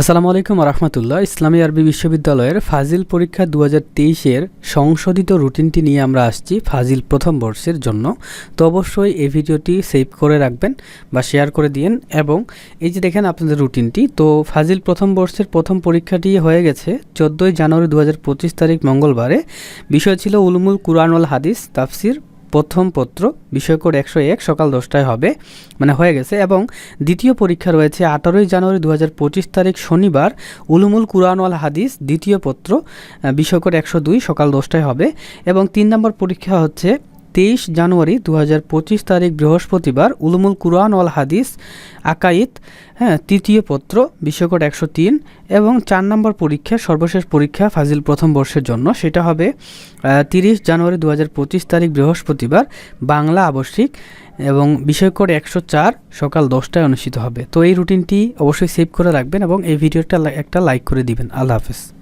আসসালামু আলাইকুম রহমতুল্লাহ ইসলামী আরবি বিশ্ববিদ্যালয়ের ফাজিল পরীক্ষা দু হাজার সংশোধিত রুটিনটি নিয়ে আমরা আসছি ফাজিল প্রথম বর্ষের জন্য। তো অবশ্যই এই ভিডিওটি সেভ করে রাখবেন বা শেয়ার করে দিন এবং এই যে দেখেন আপনাদের রুটিনটি, তো ফাজিল প্রথম বর্ষের প্রথম পরীক্ষাটি হয়ে গেছে চোদ্দোই জানুয়ারি দু হাজার পঁচিশ তারিখ মঙ্গলবারে। বিষয় ছিল উলুমুল কুরআনুল হাদিস তাফসির প্রথম পত্র, বিষয় কোড একশো এক, সকাল দশটায় হবে মানে হয়ে গেছে। এবং দ্বিতীয় পরীক্ষা রয়েছে আঠারোই জানুয়ারি দু পঁচিশ তারিখ, শনিবার, উলুমুল কুরআন ওয়াল হাদিস, দ্বিতীয় পত্র বিষয়কোড বিষয় কোড একশো দুই, সকাল দশটায় হবে। এবং তিন নম্বর পরীক্ষা হচ্ছে তেইশ জানুয়ারি দু হাজার পঁচিশ তারিখ বৃহস্পতিবার উলুমুল কুরআন ওয়াল হাদিস আকাইত হ্যাঁ তৃতীয় পত্র, বিশ্বকোট একশো তিন এবং চার নম্বর পরীক্ষা, সর্বশেষ পরীক্ষা ফাজিল প্রথম বর্ষের জন্য। সেটা হবে তিরিশ জানুয়ারি দু হাজার পঁচিশ তারিখ বৃহস্পতিবার বাংলা আবশ্যিক এবং বিষয়কোড একশো চার সকাল দশটায় অনুষ্ঠিত হবে। তো এই রুটিনটি অবশ্যই সেভ করে রাখবেন এবং এই ভিডিওটা একটা লাইক করে দিবেন। আল্লাহ হাফেজ।